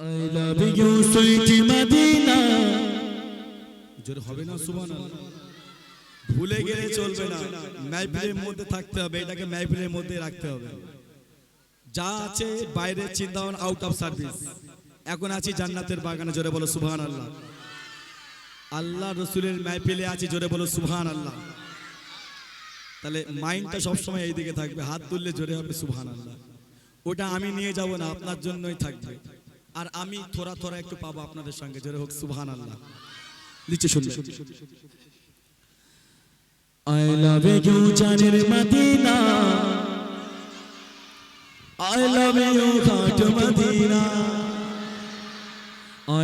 I love you, sweet Medina. জোরে হবে না সুবহান ভুলে গেলে চলবে না। মাইপিলের মধ্যে থাকতে হবে এটাকে মাইপিলের মধ্যে রাখতে হবে। যা আছে বাইরে চিন্তা ভাবনা আউট অফ সার্ভিস এখন আছি জান্নাতের বাগানে জোরে বলো সুবহান আল্লাহ আল্লাহ রসুলের মাইপিলে আছি জোরে বলো সুবহান আল্লাহ তাহলে মাইন্ডটা সবসময় এইদিকে থাকবে হাত তুললে জোরে হবে সুবহান আল্লাহ ওটা আমি নিয়ে যাব না আপনার জন্যই থাকবে। আর আমি থোড়া থোড়া একটু পাবো আপনাদের সঙ্গে, জোরে হোক সুবহান আল্লাহ নিচে শুনবে I love you জানের মদিনা। I love you ঘাট Medina.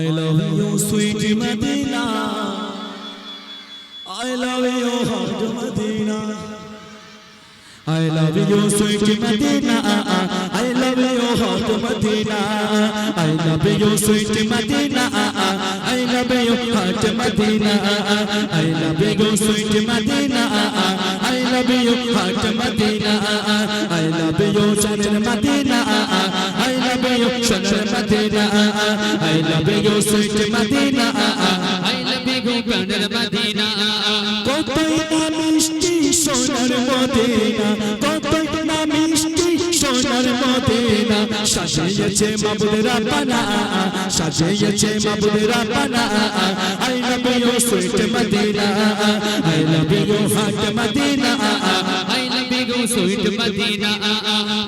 I love you sweet Medina. you ঘাট Medina I love you sweet Medina I love you hot Medina I love you sweet Medina I love you hot Medina I love you sweet Medina I love you hot Medina I love you Shanar Medina I love you Shanar Medina I love you sweet Medina I love you, Medina কতই না মিষ্টি সোনার Medina কতই না মিষ্টি সোনার Medina. সাজিয়েছে মাবুদের পানা সাজিয়েছে মাবুদের পানা I love you sweet Medina I love you heart Medina I love you, sweet Medina.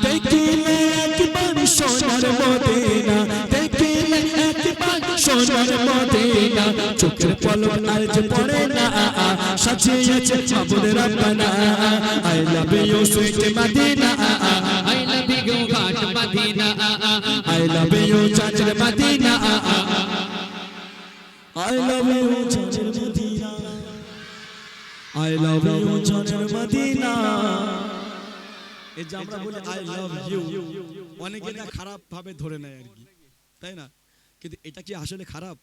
দেখিলে একবার সোনার মদিনা দেখিলে একবার সোনার মদিনা। চোখের পলক আর যে সাজিয়েছে মাবুদের পানা I love you sweet Medina I love you, ঘাট Medina Chachar Madina. I love you, Chachar Madina. I love you, Chachar Madina. এই যে আমরা বলি আই লাভ ইউ অনেকে খারাপ ভাবে ধরে নেয় আর কি তাই না কিন্তু এটা কি আসলে খারাপ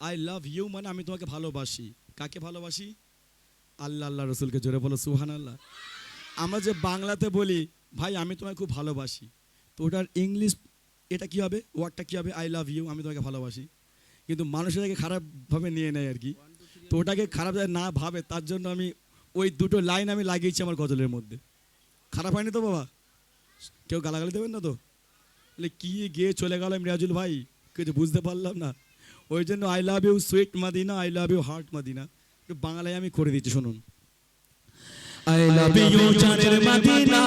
আই লাভ ইউ মানে আমি তোমাকে ভালোবাসি কাকে ভালোবাসি? আল্লাহ আল্লাহ রসুলকে জোরে বলো সুহান আল্লাহ আমরা যে বাংলাতে বলি, ভাই, আমি তোমায় খুব ভালোবাসি। তো ওটার ইংলিশ, এটা কি হবে? ওয়ার্ডটা কি হবে? আই লাভ ইউ, আমি তোমাকে ভালোবাসি। কিন্তু মানুষ এটাকে খারাপভাবে নিয়ে নেয় আর কি। তো ওটাকে খারাপ না ভাবে, তার জন্য আমি ওই দুটো লাইন আমি লাগিয়েছি আমার গজলের মধ্যে। খারাপ হয়নি তো বাবা? কেউ গালাগালি দেবেন না তো? কি গিয়ে চলে গেলাম রিয়াজুল ভাই? কিছু বুঝতে পারলাম না। ওই জন্য I love you sweet Medina I love you heart Medina একটু বাংলায় আমি করে দিচ্ছি শুনুন। আই লাভ ইউ জানের মাদিনা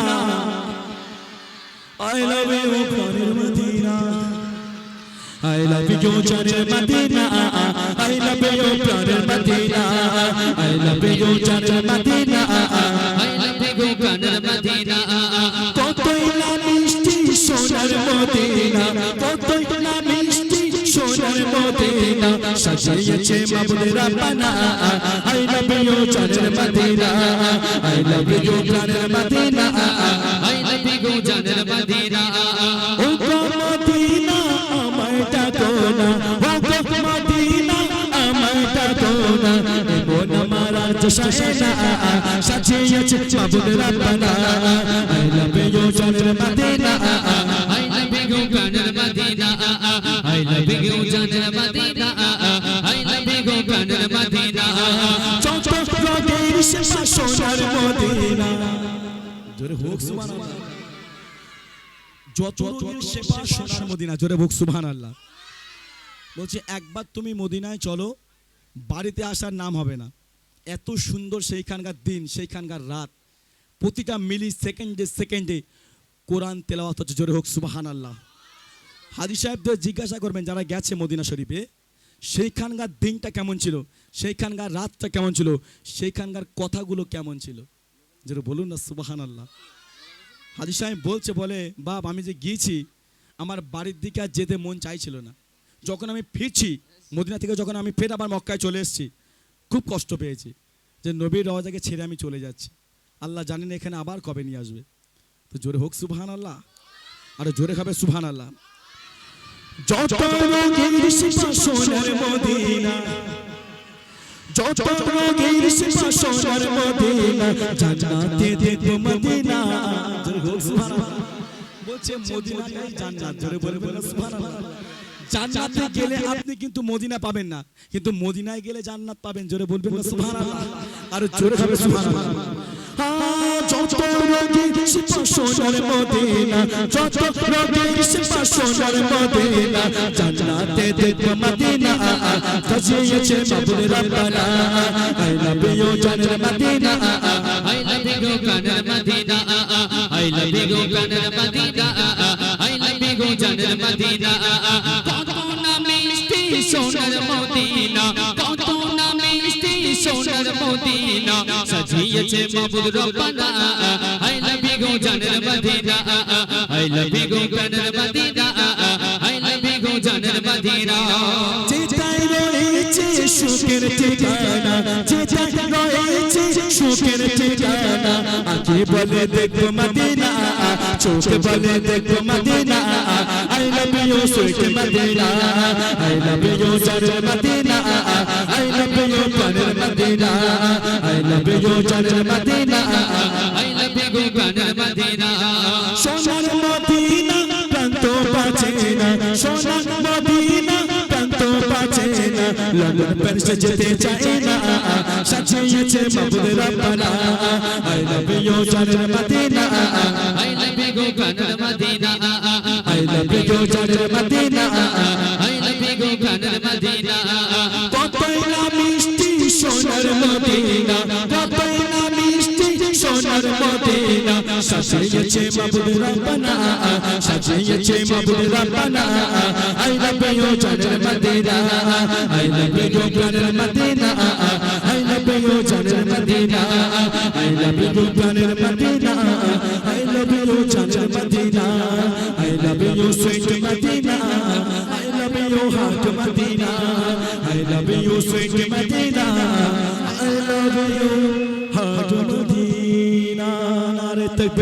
আই লাভ ইউ প্রাণের Medina I love you, Janet Madina. I love you, Janet Madina. I love you, Janet Madina. I love you, প্রাণের Medina কতই না সাজিয়েছে মাবুদের পানা আই লাভ ইউ জানের মদিনা আই লাভ ইউ জানের মদিনা I love you, জানের Medina ও গো মদিনা আমায় ডাকো না ও গো মদিনা আমায় ডাকো না এমন আমার আজ সাজিয়েছে মাবুদের পানা আই লাভ ইউ জানের মদিনা I love you, প্রাণের মদিনা I love you, জানের মদিনা চট সোনার মদিনা জোরে হোক সুবহানাল্লাহ। যত রোগের সেবা সোনার মদিনা জোরে হোক সুবহানাল্লাহ। বলছে একবার তুমি মদিনায় চলো বাড়িতে আসার নাম হবে না। এত সুন্দর সেইখানকার দিন সেইখানকার রাত। প্রতিটা মিলি সেকেন্ডে সেকেন্ডে কোরআন তেলাওয়াত হচ্ছে জোরে হোক সুবাহান আল্লাহ হাজি সাহেবদের জিজ্ঞাসা করবেন যারা গেছে মদিনা শরীফে সেইখানকার দিনটা কেমন ছিল? সেইখানকার রাতটা কেমন ছিল? সেইখানকার কথাগুলো কেমন ছিল? যেটা বলুন না সুবাহান আল্লাহ হাজি সাহেব বলছে, বলে, বাপ, আমি যে গিয়েছি, আমার বাড়ির দিকে আর যেতে মন চাইছিল না। যখন আমি ফিরছি, মদিনা থেকে যখন আমি ফের আবার মক্কায় চলে এসেছি, খুব কষ্ট পেয়েছি যে নবীর রওজাকে ছেড়ে আমি চলে যাচ্ছি। আল্লাহ জানেন এখানে আবার কবে নিয়ে আসবে। তো জোরে হোক সুবহান আল্লাহ আর জোরে খাবে সুবহান আল্লাহ যত রোগের শিপা সোনার মদিনা। যত রোগের শিপা সোনার মদিনা। জান্নাতে মদিনা। বলছে মদিনাটাই সুবহানাল্লাহ। গেলে আপনি কিন্তু মদিনা পাবেন না। কিন্তু মদিনায় গেলে জান্নাত পাবেন। জোরে বলবেন সুবহানাল্লাহ। আর জোরে হবে সুবহানাল্লাহ। যত রোগী সোনার মদিনা যত রোগী সোনার মদিনা জান্নাতে দেখব মদিনা সাজিয়েছে মাবুল রব্বানা আই লাভ ইউ জানের Medina I love you, Ganar Madina. I love you, Ganar Madina. I love you, Ganar Madina. সাজিয়েছে মাবুদ রব্বানা I love you, Ganar Madina. I love you, Ganar Madina. I love you, Ganar Madina. যেটাই রয়েছে সুখের ঠিকানা যেটাই রয়েছে সুখের ঠিকানা আঁকি বলে দেখব মদিনা চোখে বলে দেখব Medina I love you sweet Medina I love you জানের মদিনা আই লাভ ইউ জানের মদিনা আই লাভ ইউ জানের Medina I love you, Ganar Madina. সোনার মদিনা প্রান্ত পাচে না সোনার মদিনা প্রান্ত পাচে না লন্ডন প্যারিস যেতে চাই না সাজিয়েছে মাবুদ রব্বানা আই লাভ ইউ জানের Medina I love you, Ganar Madina. I love you জানের Medina I love you, Ganar Madina. কতই না মিষ্টি সোনার মদিনা কতই না মিষ্টি সোনার মদিনা সাজিয়েছে মাবুদ রব্বানা সাজিয়েছে মাবুদ রব্বানা আই লাভ ইউ জানের মদিনা আই লাভ ইউ জানের মদিনা আই লাভ ইউ জানের মদিনা আই লাভ ইউ জানের মদিনা আই লাভ ইউ জানের Medina I love you sweet Medina I love you heart Medina I love you, sweet Medina.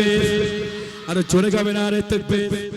তকবীর আরে জোরে গাবেন আরে তকবীর